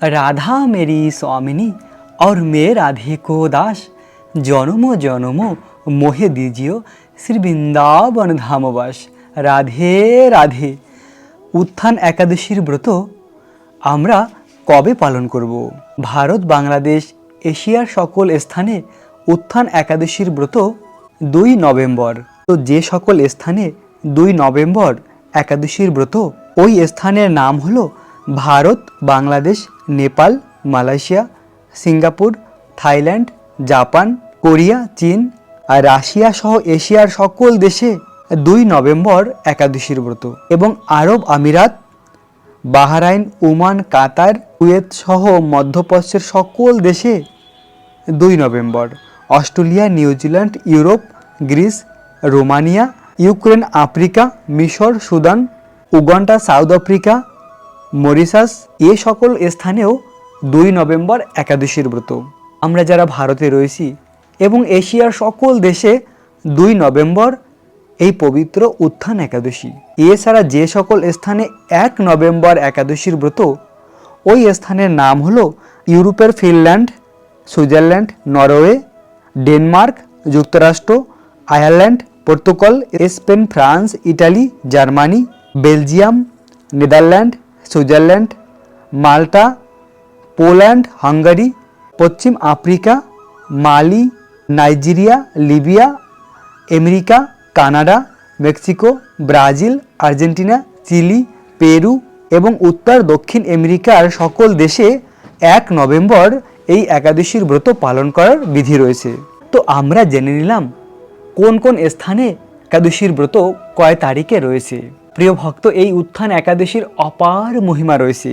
राधा मेरी स्वामिनी और मैं राधे को दास জনম জনম মোহে দিজিও শ্রী বৃন্দাবন ধামবাস রাধে রাধে উত্থান একাদশীর ব্রত আমরা কবে পালন করব ভারত বাংলাদেশ এশিয়ার সকল স্থানে উত্থান একাদশীর ব্রত দুই নভেম্বর তো যে সকল স্থানে দুই নভেম্বর একাদশীর ব্রত ওই স্থানের নাম হলো Bharat Bangladesh Nepal, Malaysia, Singapore, Thailand, Japan, Korea, চীন আর রাশিয়া সহ এশিয়ার সকল দেশে দুই নভেম্বর একাদশীর ব্রত এবং আরব আমিরাত, বাহরাইন, ওমান, কাতার, কুয়েত সহ মধ্যপ্রাচ্যের সকল দেশে দুই November. Australia New Zealand Europe, Greece, Romania, Ukraine, Africa, মিশর, Sudan, Uganda, South Africa Mauritius, এ সকল স্থানেও দুই নভেম্বর একাদশীর ব্রত। আমরা যারা ভারতে রয়েছি এবং এশিয়ার সকল দেশে দুই নভেম্বর এই পবিত্র উত্থান একাদশী। এছাড়া যে সকল স্থানে এক নভেম্বর একাদশীর ব্রত, ওই স্থানের নাম হলো ইউরোপের ফিনল্যান্ড, সুইজারল্যান্ড, নরওয়ে, ডেনমার্ক, যুক্তরাষ্ট্র, Ireland, Portugal, Spain, France, Italy, Germany, Belgium, Netherland Switzerland, Malta, Poland, Hungary, পশ্চিম Africa, Mali, Nigeria, Libya, America, Canada, Mexico, Brazil, Argentina, Chile, Peru এবং উত্তর, দক্ষিণ আমেরিকার সকল দেশে এক নভেম্বর এই একাদশীর ব্রত পালন করার বিধি রয়েছে। তো আমরা জেনে নিলাম কোন কোন স্থানে একাদশীর ব্রত কয় তারিখে রয়েছে। প্রিয় ভক্ত, এই উত্থান একাদশীর অপার মহিমা রয়েছে।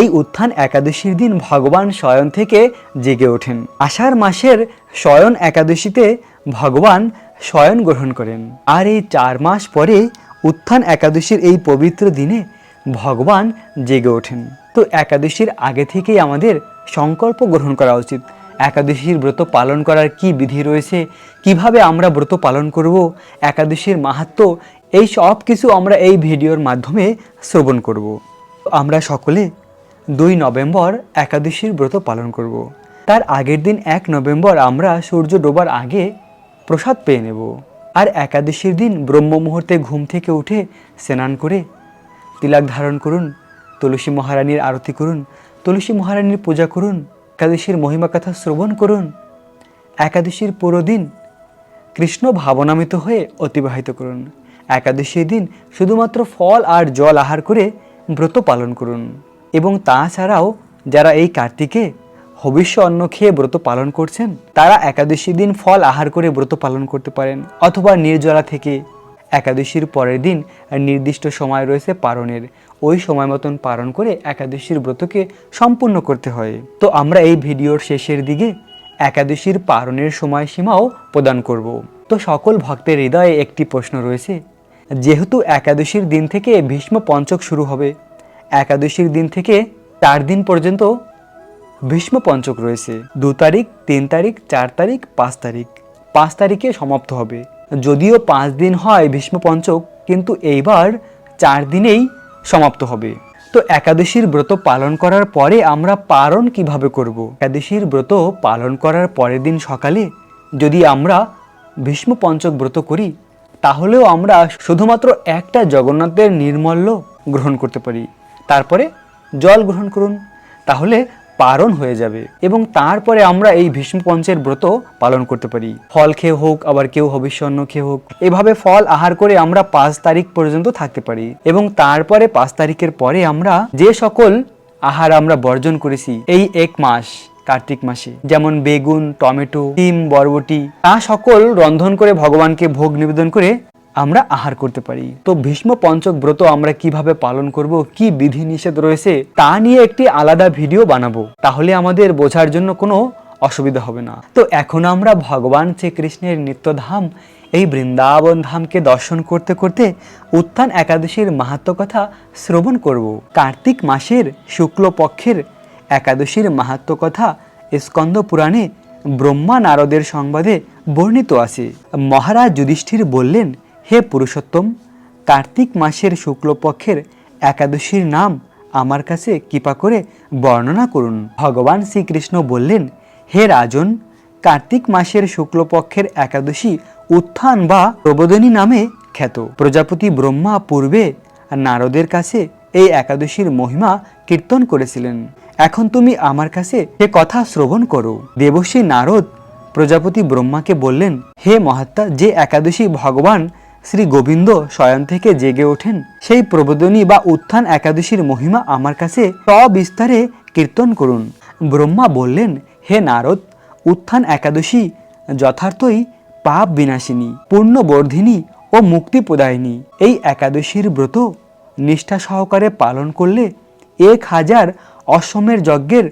এই উত্থান একাদশীর দিন ভগবান শয়ন থেকে জেগে ওঠেন। আষাঢ় মাসের শয়ন একাদশীতে ভগবান শয়ন গ্রহণ করেন। আর এই চার মাস পরে উত্থান একাদশীর এই পবিত্র দিনে ভগবান জেগে ওঠেন। তো একাদশীর আগে থেকেই আমাদের সংকল্প গ্রহণ করা উচিত। একাদশীর ব্রত পালন করার কি বিধি রয়েছে? কীভাবে আমরা ব্রত পালন করব? একাদশীর মাহাত্ম এই সব কিছু আমরা এই ভিডিওর মাধ্যমে শ্রবণ করব। আমরা সকলে দুই নভেম্বর একাদশীর ব্রত পালন করব। তার আগের দিন এক নভেম্বর আমরা সূর্য ডোবার আগে প্রসাদ পেয়ে নেব। আর একাদশীর দিন ব্রহ্ম মুহূর্তে ঘুম থেকে উঠে স্নান করে তিলাক ধারণ করুন, তুলসী মহারানীর আরতি করুন, তুলসী মহারানীর পূজা করুন, একাদশীর মহিমা কথা শ্রবণ করুন। একাদশীর পুরো দিন কৃষ্ণ ভাবনামিত হয়ে অতিবাহিত করুন। একাদশীর দিন শুধুমাত্র ফল আর জল আহার করে ব্রত পালন করুন। এবং তাছাড়াও যারা এই কার্তিকে হবিষ্য অন্ন খেয়ে ব্রত পালন করছেন, তারা একাদশী দিন ফল আহার করে ব্রত পালন করতে পারেন। অথবা নির্জলা থেকে একাদশীর পরের দিন নির্দিষ্ট সময় রয়েছে পারণের। ওই সময় মতন পালন করে একাদশীর ব্রতকে সম্পূর্ণ করতে হয়। তো আমরা এই ভিডিওর শেষের দিকে একাদশীর পারণের সময়সীমাও প্রদান করব। তো সকল ভক্তের হৃদয়ে একটি প্রশ্ন রয়েছে যেহেতু একাদশীর দিন থেকে ভীষ্ম পঞ্চক শুরু হবে। একাদশীর দিন থেকে চার দিন পর্যন্ত ভীষ্ম পঞ্চক রয়েছে। দু তারিখ, তিন তারিখ, চার তারিখ, পাঁচ তারিখ। পাঁচ তারিখে সমাপ্ত হবে। যদিও পাঁচ দিন হয় ভীষ্ম পঞ্চক, কিন্তু এইবার চার দিনেই সমাপ্ত হবে। তো একাদশীর ব্রত পালন করার পরে আমরা পালন কীভাবে করব? একাদশীর ব্রত পালন করার পরের দিন সকালে যদি আমরা ভীষ্ম পঞ্চক ব্রত করি তাহলেও আমরা শুধুমাত্র একটা জগন্নাথের নির্মল্য গ্রহণ করতে পারি। তারপরে জল গ্রহণ করুন, তাহলে পারণ হয়ে যাবে এবং তারপরে আমরা এই ভীষ্ম পঞ্চের ব্রত পালন করতে পারি। ফল খেয়ে হোক, আবার কেউ হবিষ্যন্ন খেয়ে হোক, এভাবে ফল আহার করে আমরা পাঁচ তারিখ পর্যন্ত থাকতে পারি এবং তারপরে পাঁচ তারিখের পরে আমরা যে সকল আহার আমরা বর্জন করেছি, এই এক মাস কার্তিক মাসে, যেমন বেগুন, টমেটো ডিম বরবটি, তা সকল রন্ধন করে ভগবানকে ভোগ নিবেদন করে আমরা আহার করতে পারি। তো ভীষ্ম পঞ্চক ব্রত আমরা কীভাবে পালন করব, কি বিধি নিষেধ রয়েছে, তা নিয়ে একটি আলাদা ভিডিও বানাবো। তাহলে আমাদের বোঝার জন্য কোনো অসুবিধা হবে না। তো এখন আমরা ভগবান শ্রীকৃষ্ণের নিত্যধাম, এই বৃন্দাবন ধামকে দর্শন করতে করতে উত্থান একাদশীর মাহাত্ম কথা শ্রবণ করব। কার্তিক মাসের শুক্লপক্ষের একাদশীর মাহাত্ম কথা স্কন্দ পুরাণে ব্রহ্মা নারদের সংবাদে বর্ণিত আছে। মহারাজ যুধিষ্ঠির বললেন, হে পুরুষোত্তম, কার্তিক মাসের শুক্লপক্ষের একাদশীর নাম আমার কাছে কৃপা করে বর্ণনা করুন। ভগবান শ্রীকৃষ্ণ বললেন, হে রাজন, কার্তিক মাসের শুক্লপক্ষের একাদশী উত্থান বা প্রবোধনী নামে খ্যাত। প্রজাপতি ব্রহ্মা পূর্বে নারদের কাছে এই একাদশীর মহিমা কীর্তন করেছিলেন। এখন তুমি আমার কাছে সে কথা শ্রবণ করো। দেবশ্রী নারদ প্রজাপতি ব্রহ্মাকে বললেন, হে মহাত্মা, যে একাদশী ভগবান শ্রী গোবিন্দ স্বয়ং থেকে জেগে ওঠেন, সেই প্রবোদনী বা উত্থান একাদশীর মহিমা আমার কাছে সবিস্তারে কীর্তন করুন। ব্রহ্মা বললেন, হে নারদ, উত্থান একাদশী যথার্থই পাপ বিনাশিনী পূর্ণবর্ধিনী ও মুক্তি প্রদায়িনী। এই একাদশীর ব্রত নিষ্ঠা সহকারে পালন করলে এক হাজার অশ্বমের যজ্ঞের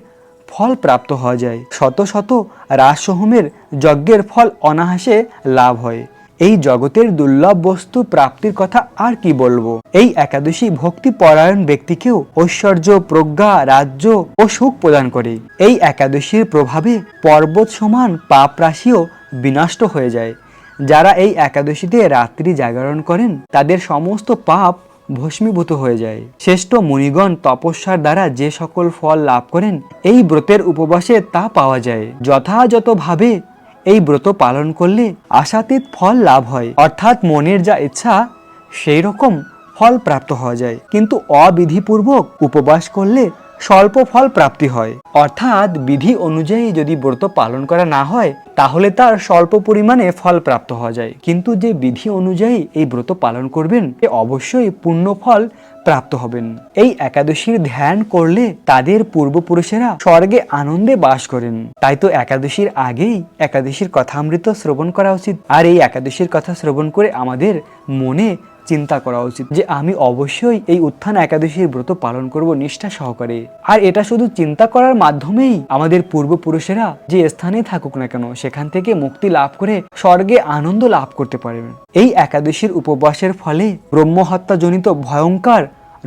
ফল প্রাপ্ত হওয়া যায়। শত শত রাজসহমের যজ্ঞের ফল অনায়াসে লাভ হয়। এই জগতের দুর্লভ বস্তু প্রাপ্তির কথা আর কি বলব? এই একাদশী ভক্তি পরায়ণ ব্যক্তিকেও ঐশ্বর্য, প্রজ্ঞা, রাজ্য ও সুখ প্রদান করে। এই একাদশীর প্রভাবে পর্বত সমান পাপ রাশিও বিনষ্ট হয়ে যায়। যারা এই একাদশীতে রাত্রি জাগরণ করেন, তাদের সমস্ত পাপ ভস্মীভূত হয়ে যায়। শ্রেষ্ঠ মুনিগণ তপস্যার দ্বারা যে সকল ফল লাভ করেন, এই ব্রতের উপবাসে তা পাওয়া যায়। যথাযথভাবে এই ব্রত পালন করলে আশাতীত ফল লাভ হয়। অর্থাৎ মনের যা ইচ্ছা, সেই রকম ফল প্রাপ্ত হওয়া যায়। কিন্তু অবিধিপূর্বক উপবাস করলে স্বল্প ফল প্রাপ্তি হয়। অর্থাৎ বিধি অনুযায়ী যদি ব্রত পালন করা না হয়, তাহলে তার স্বল্প পরিমাণে ফল প্রাপ্ত হওয়া যায়। কিন্তু যে বিধি অনুযায়ী এই ব্রত পালন করবেন, সে অবশ্যই পূর্ণ ফল প্রাপ্ত হবেন। এই একাদশীর ধ্যান করলে তাদের পূর্বপুরুষেরা স্বর্গে আনন্দে বাস করেন। তাই তো একাদশীর আগেই একাদশীর কথা কথামৃত শ্রবণ করা উচিত। আর এই একাদশীর কথা শ্রবণ করে আমাদের মনে চিন্তা করা উচিত যে আমি অবশ্যই এই উত্থান একাদশীর ব্রত পালন করব নিষ্ঠা সহকারে। আর এটা শুধু চিন্তা করার মাধ্যমেই আমাদের পূর্বপুরুষেরা যে স্থানেই থাকুক না কেন, সেখান থেকে মুক্তি লাভ করে স্বর্গে আনন্দ লাভ করতে পারবেন। এই একাদশীর উপবাসের ফলে ব্রহ্মহত্যাজনিত ভয়ঙ্কর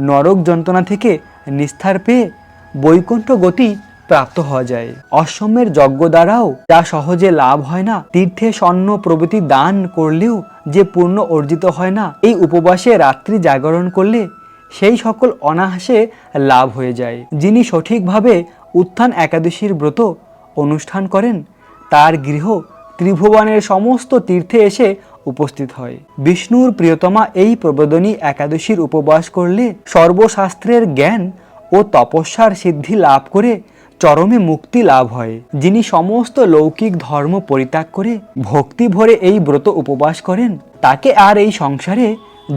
নরক যন্ত্রণা থেকে নিস্তার পেয়ে বৈকুণ্ঠ গতি প্রাপ্ত হওয়া যায়। অশ্বমের যজ্ঞ দ্বারাও যা সহজে লাভ হয় না, তীর্থে স্বর্ণ প্রভৃতি দান করলেও যে পূর্ণ অর্জিত হয় না, এই উপবাসে রাত্রি জাগরণ করলে সেই সকল অনায়াসে লাভ হয়ে যায়। যিনি সঠিকভাবে উত্থান একাদশীর ব্রত অনুষ্ঠান করেন, তার গৃহ ত্রিভুবনের সমস্ত তীর্থে এসে উপস্থিত হয়। বিষ্ণুর প্রিয়তমা এই প্রবোদনী একাদশীর উপবাস করলে সর্বশাস্ত্রের জ্ঞান ও তপস্যার সিদ্ধি লাভ করে চরমে মুক্তি লাভ হয়। যিনি সমস্ত লৌকিক ধর্ম পরিত্যাগ করে ভক্তি ভরে এই ব্রত উপবাস করেন, তাকে আর এই সংসারে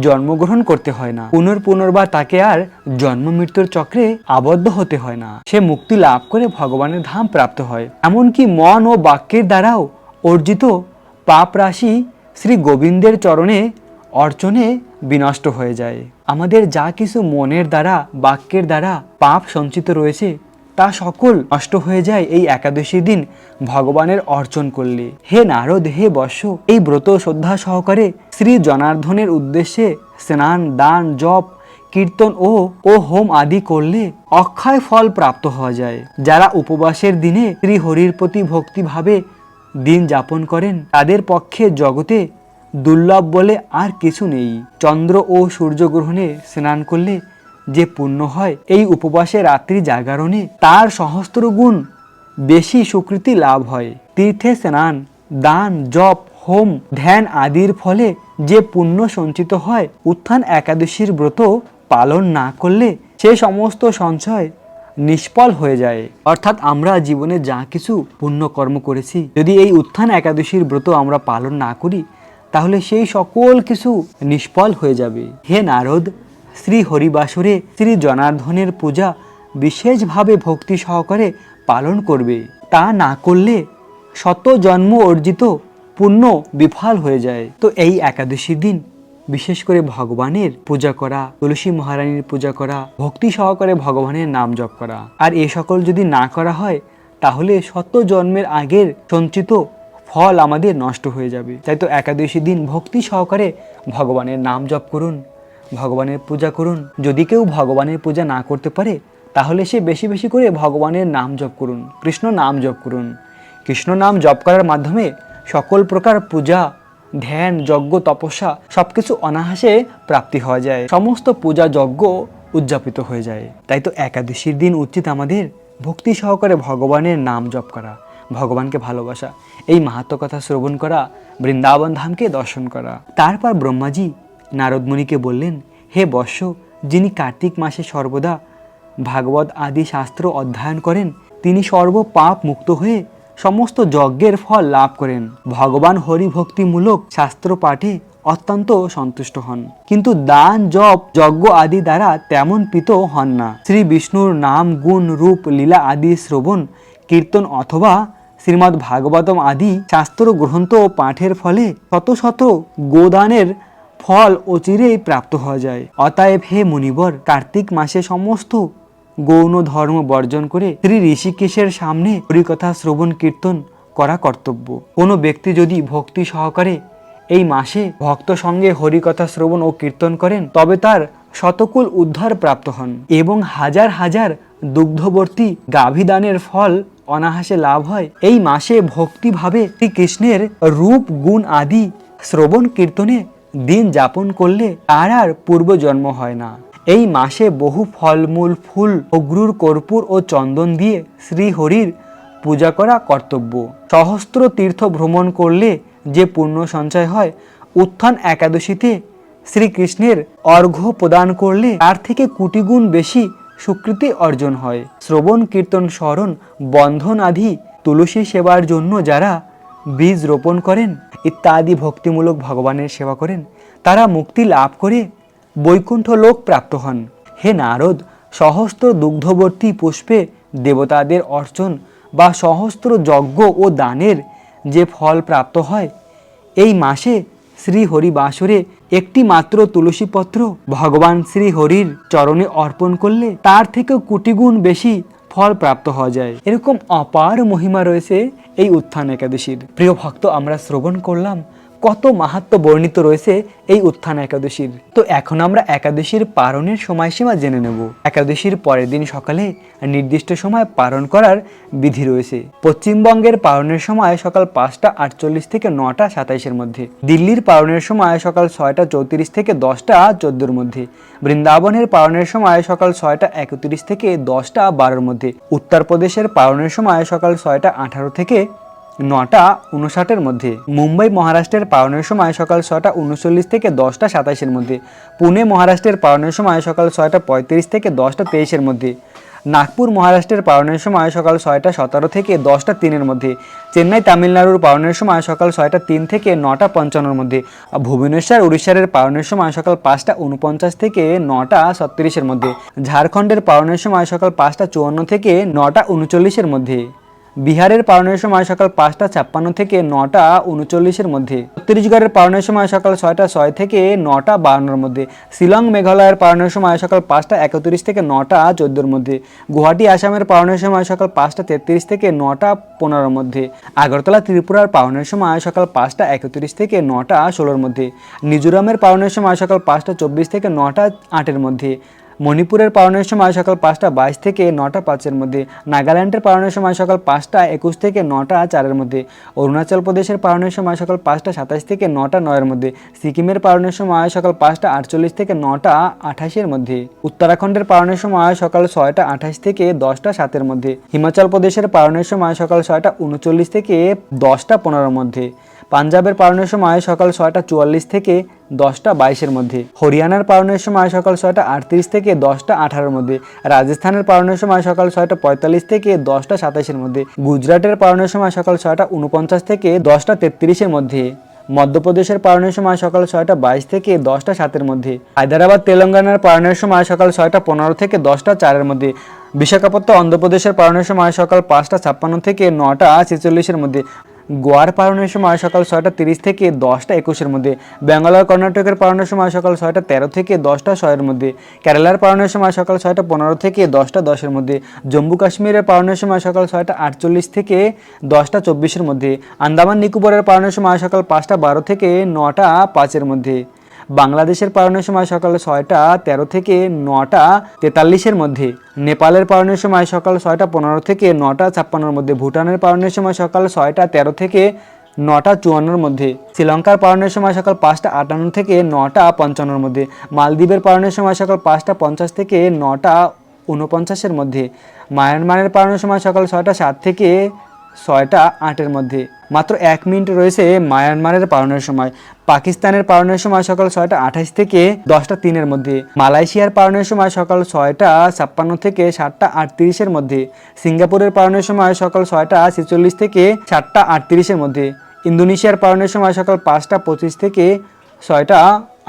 জন্মগ্রহণ করতে হয় না। পুনর পুনর্বার তাকে আর জন্ম মৃত্যুর চক্রে আবদ্ধ হতে হয় না। সে মুক্তি লাভ করে ভগবানের ধাম প্রাপ্ত হয়। এমনকি মন ও বাক্যের দ্বারাও অর্জিত পাপ রাশি শ্রী গোবিন্দের চরণে অর্চনে বিনষ্ট হয়ে যায়। আমাদের যা কিছু মনের দ্বারা, বাক্যের দ্বারা পাপ সঞ্চিত রয়েছে তা সকল নষ্ট হয়ে যায় এই একাদশী দিন। ভগবানের অর্চন করলে। হে নারদ, হে বর্ষ, এই ব্রত শ্রদ্ধা সহকারে শ্রী জনার্দনের উদ্দেশ্যে স্নান, দান, জপ, কীর্তন ও ও হোম আদি করলে অক্ষয় ফল প্রাপ্ত হওয়া যায়। যারা উপবাসের দিনে শ্রী হরির প্রতি ভক্তিভাবে দিন যাপন করেন, তাদের পক্ষে জগতে দুর্লভ বলে আর কিছু নেই। চন্দ্র ও সূর্যগ্রহণে স্নান করলে যে পুণ্য হয়, এই উপবাসে রাত্রি জাগরণে তার সহস্র গুণ বেশি সুকৃতি লাভ হয়। তীর্থে স্নান, দান, জপ, হোম, ধ্যান আদির ফলে যে পুণ্য সঞ্চিত হয়, উত্থান একাদশীর ব্রত পালন না করলে সে সমস্ত সঞ্চয় নিষ্ফল হয়ে যায়। অর্থাৎ আমরা জীবনে যা কিছু পুণ্য কর্ম করেছি, যদি এই উত্থান একাদশীর ব্রত আমরা পালন না করি, তাহলে সেই সকল কিছু নিষ্ফল হয়ে যাবে। হে নারদ শ্রী হরিবাসুরে শ্রী জনার্দনের পূজা বিশেষভাবে ভক্তি সহকারে পালন করবে। তা না করলে শত জন্ম অর্জিত পুণ্য বিফল হয়ে যায়। তো এই একাদশীর দিন বিশেষ করে ভগবানের পূজা করা, তুলসী মহারানীর পূজা করা, ভক্তি সহকারে ভগবানের নাম জপ করা। আর এ সকল যদি না করা হয়, তাহলে শত জন্মের আগের সঞ্চিত ফল আমাদের নষ্ট হয়ে যাবে। তাই তো একাদশী দিন ভক্তি সহকারে ভগবানের নাম জপ করুন। ভগবানের পূজা করুন। যদি কেউ ভগবানের পূজা না করতে পারে, তাহলে সে বেশি বেশি করে ভগবানের নাম জপ করুন, কৃষ্ণ নাম জপ করুন। কৃষ্ণ নাম জপ করার মাধ্যমে সকল প্রকার পূজা, ধ্যান, যজ্ঞ, তপস্যা সবকিছু অনায়াসে প্রাপ্তি হওয়া যায়। সমস্ত পূজা যজ্ঞ উদযাপিত হয়ে যায়। তাই তো একাদশীর দিন উচিত আমাদের ভক্তি সহকারে ভগবানের নাম জপ করা, ভগবানকে ভালোবাসা। এই মাহাত্ম কথা শ্রবণ করা, বৃন্দাবন ধামকে দর্শন করা। তারপর ব্রহ্মাজি নারদমুনিকে বললেন, হে বর্ষ, যিনি কার্তিক মাসে সর্বদা ভাগবত আদি শাস্ত্র অধ্যয়ন করেন, তিনি সর্ব পাপ মুক্ত হয়ে সমস্ত যজ্ঞের ফল লাভ করেন। ভগবান হরিভক্তিমূলক শাস্ত্র পাঠে অত্যন্ত সন্তুষ্ট হন। কিন্তু দান, জপ, যজ্ঞ আদি দ্বারা তেমন পিত হন না। শ্রী বিষ্ণুর নাম, গুণ, রূপ, লীলা আদি শ্রবণ, কীর্তন অথবা শ্রীমদ্ ভাগবতম আদি শাস্ত্র গ্রন্থ ও পাঠের ফলে শত শত গোদানের ফল অচিরেই প্রাপ্ত হওয়া যায়। অতএব হে মুনিবর, কার্তিক মাসে সমস্ত গৌণ ধর্ম বর্জন করে শ্রী ঋষিকেশের সামনে হরিকথা শ্রবণ কীর্তন করা কর্তব্য। কোনো ব্যক্তি যদি ভক্তি সহকারে এই মাসে ভক্ত সঙ্গে হরিকথা শ্রবণ ও কীর্তন করেন, তবে তার শতকুল উদ্ধার প্রাপ্ত হন এবং হাজার হাজার দুগ্ধবর্তী গাভিদানের ফল অনাহাসে লাভ হয়, এই মাসে ভক্তিভাবে শ্রীকৃষ্ণের রূপ, গুণ আদি শ্রবণ কীর্তনে দিন যাপন করলে তার আর পূর্বজন্ম হয় না। এই মাসে বহু ফলমূল, ফুল, অগ্রুর কর্পূর ও চন্দন দিয়ে শ্রীহরির পূজা করা কর্তব্য। সহস্র তীর্থ ভ্রমণ করলে যে পুণ্য সঞ্চয় হয়, উত্থান একাদশীতে শ্রীকৃষ্ণের অর্ঘ্য প্রদান করলে তার থেকে কোটিগুণ বেশি স্বীকৃতি অর্জন হয়। শ্রবণ, কীর্তন, স্মরণ, বন্ধন আদি তুলসী সেবার জন্য যারা বীজ রোপণ করেন, ইত্যাদি ভক্তিমূলক ভগবানের সেবা করেন। তারা মুক্তি লাভ করে বৈকুণ্ঠ লোক প্রাপ্ত হন। হে নারদ, সহস্র দুগ্ধবর্তী পুষ্পে দেবতাদের অর্চন বা সহস্র যজ্ঞ ও দানের যে ফল প্রাপ্ত হয়, এই মাসে শ্রী হরি বাসরে একটি মাত্র তুলসীপত্র ভগবান শ্রী হরির চরণে অর্পণ করলে তার থেকেও কোটিগুণ বেশি ফল প্রাপ্ত হওয়া যায়। এরকম অপার মহিমা রয়েছে এই উত্থান একাদশীর। প্রিয় ভক্ত, আমরা শ্রবণ করলাম কত মাহাত্ম বর্ণিত রয়েছে এই উত্থান একাদশীর? তো এখন আমরা একাদশীর পারণের সময়সীমা জেনে নেব। একাদশীর পরের দিন সকালে নির্দিষ্ট সময় পালন করার বিধি রয়েছে। পশ্চিমবঙ্গের পালনের সময় সকাল পাঁচটা আটচল্লিশ থেকে নটা সাতাইশের মধ্যে। দিল্লির পালনের সময় সকাল ছয়টা চৌত্রিশ থেকে দশটা চোদ্দোর মধ্যে। বৃন্দাবনের পালনের সময় সকাল ছয়টা একত্রিশ থেকে দশটা বারোর মধ্যে। উত্তরপ্রদেশের পালনের সময় সকাল ছয়টা আঠারো থেকে নটা উনষাটের মধ্যে। মুম্বাই মহারাষ্ট্রের পালনের সময় সকাল ছটা উনচল্লিশ থেকে দশটা সাতাইশের মধ্যে। পুনে মহারাষ্ট্রের পালনের সময় সকাল ছয়টা পঁয়ত্রিশ থেকে দশটা তেইশের মধ্যে। নাগপুর মহারাষ্ট্রের পালনের সময় সকাল ছয়টা সতেরো থেকে দশটা তিনের মধ্যে। চেন্নাই তামিলনাড়ুর পালনের সময় সকাল ছয়টা তিন থেকে নটা পঞ্চান্নর মধ্যে। ভুবনেশ্বর উড়িষ্যার পালনের সময় সকাল পাঁচটা উনপঞ্চাশ থেকে নটা সত্তিরিশের মধ্যে। ঝাড়খণ্ডের পালনের সময় সকাল পাঁচটা চুয়ান্ন থেকে নটা উনচল্লিশের মধ্যে। বিহারের পালনের সময় সকাল পাঁচটা ছাপ্পান্ন থেকে নটা উনচল্লিশের মধ্যে। ছত্তিশগড়ের পালনের সময় সকাল ছয়টা ছয় থেকে নটা বাহান্নর মধ্যে। শিলং মেঘালয়ের পালনের সময় সকাল পাঁচটা একত্রিশ থেকে নটা চোদ্দোর মধ্যে। গুয়াহাটি, আসামের পালনের সময় সকাল পাঁচটা তেত্রিশ থেকে নটা পনেরোর মধ্যে। আগরতলা, ত্রিপুরার পালনের সময় সকাল পাঁচটা একত্রিশ থেকে নটা ষোলোর মধ্যে। মিজোরামের পালনের সময় সকাল পাঁচটা চব্বিশ থেকে নটা আটের মধ্যে। মণিপুরের পালনের সময় সকাল পাঁচটা বাইশ থেকে নটা পাঁচের মধ্যে, নাগাল্যান্ডের পালনের সময় সকাল পাঁচটা একুশ থেকে নটা চারের মধ্যে, অরুণাচল প্রদেশের পালনের সময় সকাল পাঁচটা সাতাশ থেকে নটা নয়ের মধ্যে, সিকিমের পালনের সময় সকাল পাঁচটা আটচল্লিশ থেকে নটা আঠাশের মধ্যে, উত্তরাখণ্ডের পালনের সময় সকাল ছয়টা আঠাশ থেকে দশটা সাতের মধ্যে, হিমাচল প্রদেশের পালনের সময় সকাল ছয়টা উনচল্লিশ থেকে দশটা পনেরোর মধ্যে। পাঞ্জাবের পালনের সময় সকাল ছয়টা চুয়াল্লিশ থেকে দশটা বাইশের মধ্যে। হরিয়ানার পালনের সময় সকাল ছয়টা আটত্রিশ থেকে দশটা আঠারোর মধ্যে। রাজস্থানের পালনের সময় সকাল ছয়টা পঁয়তাল্লিশ থেকে দশটা সাতাশের মধ্যে। গুজরাটের পালনের সময় সকাল ছয়টা উনপঞ্চাশ থেকে দশটা তেত্রিশের মধ্যে। মধ্যপ্রদেশের পালনের সময় সকাল ছয়টা বাইশ থেকে দশটা সাতের মধ্যে। হায়দ্রাবাদ, তেলেঙ্গানার পালনের সময় সকাল ছয়টা পনেরো থেকে দশটা চারের মধ্যে। বিশাখাপত্তনম, অন্ধ্রপ্রদেশের পালনের সময় সকাল পাঁচটা ছাপ্পান্ন থেকে নটা ছেচল্লিশের মধ্যে। গোয়ার পালনের সময় সকাল ছয়টা তিরিশ থেকে দশটা একুশের মধ্যে ব্যাঙ্গালোর কর্ণাটকের পালনের সময় সকাল ছয়টা তেরো থেকে দশটা ছয়ের মধ্যে, কেরালার পালনের সময় সকাল ছয়টা পনেরো থেকে দশটা দশের মধ্যে, জম্মু কাশ্মীরের পালনের সময় সকাল ছয়টা আটচল্লিশ থেকে দশটা চব্বিশের মধ্যে, আন্দামান নিকোবরের পালনের সময় সকাল পাঁচটা বারো থেকে নটা পাঁচের মধ্যে। বাংলাদেশের পালনের সময় সকাল ছয়টা তেরো থেকে নটা তেতাল্লিশের মধ্যে, নেপালের পালনের সময় সকাল ছয়টা পনেরো থেকে নটা ছাপ্পান্নর মধ্যে, ভুটানের পালনের সময় সকাল ছয়টা তেরো থেকে নটা চুয়ান্নর মধ্যে, শ্রীলঙ্কার পালনের সময় সকাল পাঁচটা আটান্ন থেকে নটা পঞ্চান্নর মধ্যে, মালদ্বীপের পালনের সময় সকাল পাঁচটা পঞ্চাশ থেকে নটা উনপঞ্চাশের মধ্যে, মায়ানমারের পালনের সময় সকাল ছয়টা সাত থেকে ছয়টা আটের মধ্যে। মাত্র এক মিনিট রয়েছে মায়ানমারের পালনের সময়। পাকিস্তানের পালনের সময় সকাল ছয়টা আঠাশ থেকে দশটা তিনের মধ্যে। মালয়েশিয়ার পালনের সময় সকাল ছয়টা ছাপ্পান্ন থেকে সাতটা আটত্রিশের মধ্যে। সিঙ্গাপুরের পালনের সময় সকাল ছয়টা ছেচল্লিশ থেকে সাতটা আটত্রিশের মধ্যে। ইন্দোনেশিয়ার পালনের সময় সকাল পাঁচটা পঁচিশ থেকে ছয়টা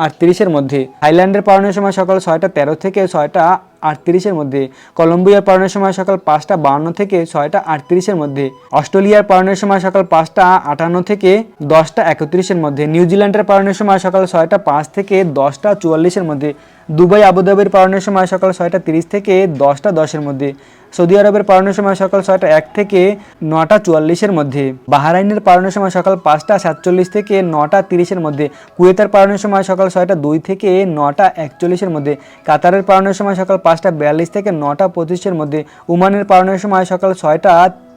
আটত্রিশের মধ্যে। থাইল্যান্ডের পালনের সময় সকাল ছয়টা তেরো থেকে ছয়টা আটত্রিশের মধ্যে। কলম্বিয়ার পালনের সময় সকাল পাঁচটা বাহান্ন থেকে ছয়টা আটত্রিশের মধ্যে। অস্ট্রেলিয়ার পালনের সময় সকাল পাঁচটা আটান্ন থেকে দশটা একত্রিশের মধ্যে। নিউজিল্যান্ডের পালনের সময় সকাল ছয়টা পাঁচ থেকে দশটা চুয়াল্লিশের মধ্যে। দুবাই আবুধাবির পালনের সময় সকাল ছয়টা তিরিশ থেকে দশটা দশের মধ্যে, সৌদি আরবের পালনের সময় সকাল ছয়টা এক থেকে নটা চুয়াল্লিশের মধ্যে, বাহারাইনের পালনের সময় সকাল পাঁচটা সাতচল্লিশ থেকে নটা তিরিশের মধ্যে, কুয়েতের পালনের সময় সকাল ছয়টা দুই থেকে নটা একচল্লিশের মধ্যে, কাতারের পালনের সময় সকাল পাঁচটা বিয়াল্লিশ থেকে নটা পঁচিশের মধ্যে উমানের পালনের সময় সকাল ছয়টা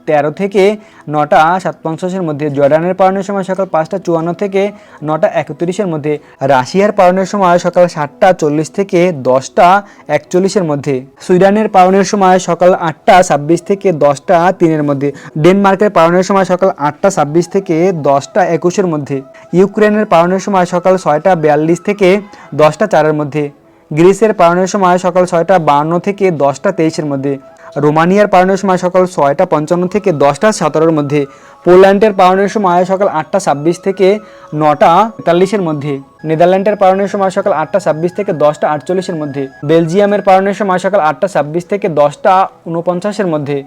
তেরো থেকে নটা সাত পঞ্চাশের মধ্যে জর্ডানের পালনের সময় সকাল পাঁচটা চুয়ান্ন থেকে নটা একত্রিশের মধ্যে রাশিয়ার পালনের সময় সকাল সাতটা চল্লিশ থেকে দশটা একচল্লিশের মধ্যে সুইডেনের পালনের সময় সকাল আটটা ছাব্বিশ থেকে দশটা তিনের মধ্যে ডেনমার্কের পালনের সময় সকাল আটটা ছাব্বিশ থেকে দশটা একুশের মধ্যে ইউক্রেনের পালনের সময় সকাল ছয়টা বিয়াল্লিশ থেকে দশটা চারের মধ্যে গ্রিসের পালনের সময় সকাল ছয়টা বান্ন থেকে দশটা তেইশের মধ্যে রোমানিয়ার পালনের সময় সকাল ছয়টা পঞ্চান্ন থেকে দশটা সতেরোর মধ্যে, পোল্যান্ডের পালনের সময় সকাল আটটা ছাব্বিশ থেকে নটা তেতাল্লিশের মধ্যে, নেদারল্যান্ডের পালনের সময় সকাল আটটা ছাব্বিশ থেকে দশটা আটচল্লিশের মধ্যে, বেলজিয়ামের পালনের সময় সকাল আটটা ছাব্বিশ থেকে দশটা উনপঞ্চাশের মধ্যে,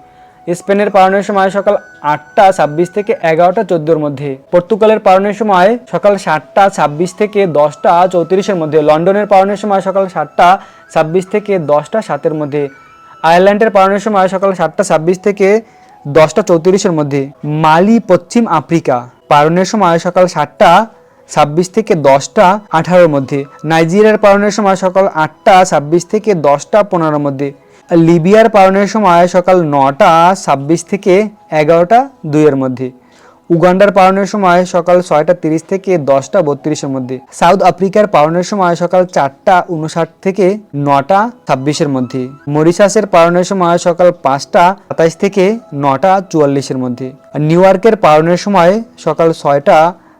স্পেনের পালনের সময় সকাল আটটা ছাব্বিশ থেকে এগারোটা চোদ্দোর মধ্যে, পর্তুগালের পালনের সময় সকাল সাতটা ছাব্বিশ থেকে দশটা চৌত্রিশের মধ্যে, লন্ডনের পালনের সময় সকাল সাতটা ছাব্বিশ থেকে দশটা সাতের মধ্যে আয়ারল্যান্ডের পালনের সময় সকাল সাতটা ছাব্বিশ থেকে দশটা চৌত্রিশের মধ্যে মালি, পশ্চিম আফ্রিকা। পালনের সময় সকাল সাতটা ছাব্বিশ থেকে দশটা আঠারোর মধ্যে। নাইজেরিয়ার পালনের সময় সকাল আটটা ছাব্বিশ থেকে দশটা পনেরোর মধ্যে। লিবিয়ার পালনের সময় সকাল নটা ছাব্বিশ থেকে এগারোটা দুইয়ের মধ্যে। উগান্ডার পালনের সময় সকাল ছয়টা তিরিশ থেকে দশটা বত্রিশের মধ্যে, সাউথ আফ্রিকার পালনের সময় সকাল চারটা উনষাট থেকে নটা ছাব্বিশের মধ্যে, মরিশাসের পালনের সময় সকাল পাঁচটা সাতাইশ থেকে নটা চুয়াল্লিশের মধ্যে, নিউ ইয়র্কের পালনের সময় সকাল ছয়টা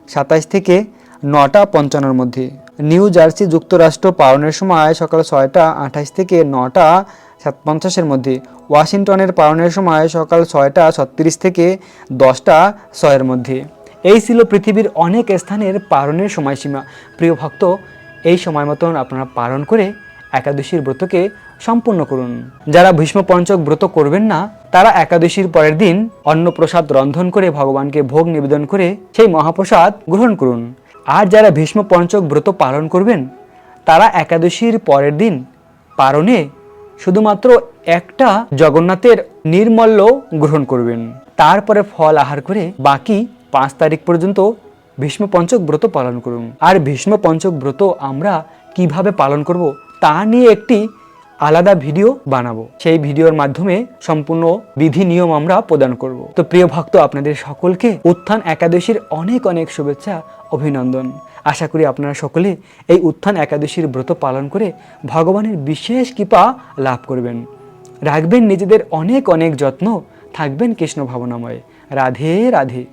সাতাইশ থেকে নটা পঞ্চান্নর মধ্যে, নিউ জার্সি যুক্তরাষ্ট্র পালনের সময় সকাল ছয়টা আঠাইশ থেকে নটা পঞ্চাশের মধ্যে। ওয়াশিংটনের পালনের সময় সকাল ছয়টা ছত্রিশ থেকে দশটা ছয়ের মধ্যে। এই ছিল পৃথিবীর অনেক স্থানের পালনের সময়সীমা। প্রিয় ভক্ত, এই সময় মতন আপনারা পালন করে একাদশীর ব্রতকে সম্পূর্ণ করুন। যারা ভীষ্ম পঞ্চক ব্রত করবেন না, তারা একাদশীর পরের দিন অন্নপ্রসাদ রন্ধন করে ভগবানকে ভোগ নিবেদন করে সেই মহাপ্রসাদ গ্রহণ করুন। আর যারা ভীষ্ম পঞ্চক ব্রত পালন করবেন, তারা একাদশীর পরের দিন পারণে শুধুমাত্র একটা জগন্নাথের নির্মল্য গ্রহণ করবেন। তারপরে ফল আহার করে বাকি পাঁচ তারিখ পর্যন্ত ভীষ্ম পঞ্চক ব্রত পালন করুন। আর ভীষ্ম পঞ্চক ব্রত আমরা কীভাবে পালন করব তা নিয়ে একটি আলাদা ভিডিও বানাবো। সেই ভিডিওর মাধ্যমে সম্পূর্ণ বিধি নিয়ম আমরা প্রদান করব। তো প্রিয় ভক্ত, আপনাদের সকলকে উত্থান একাদশীর অনেক অনেক শুভেচ্ছা, অভিনন্দন। আশা করি আপনারা সকলে এই উত্থান একাদশীর ব্রত পালন করে ভগবানের বিশেষ কৃপা লাভ করবেন। রাখবেন নিজেদের অনেক অনেক যত্ন। থাকবেন কৃষ্ণ ভাবনাময়। রাধে রাধে।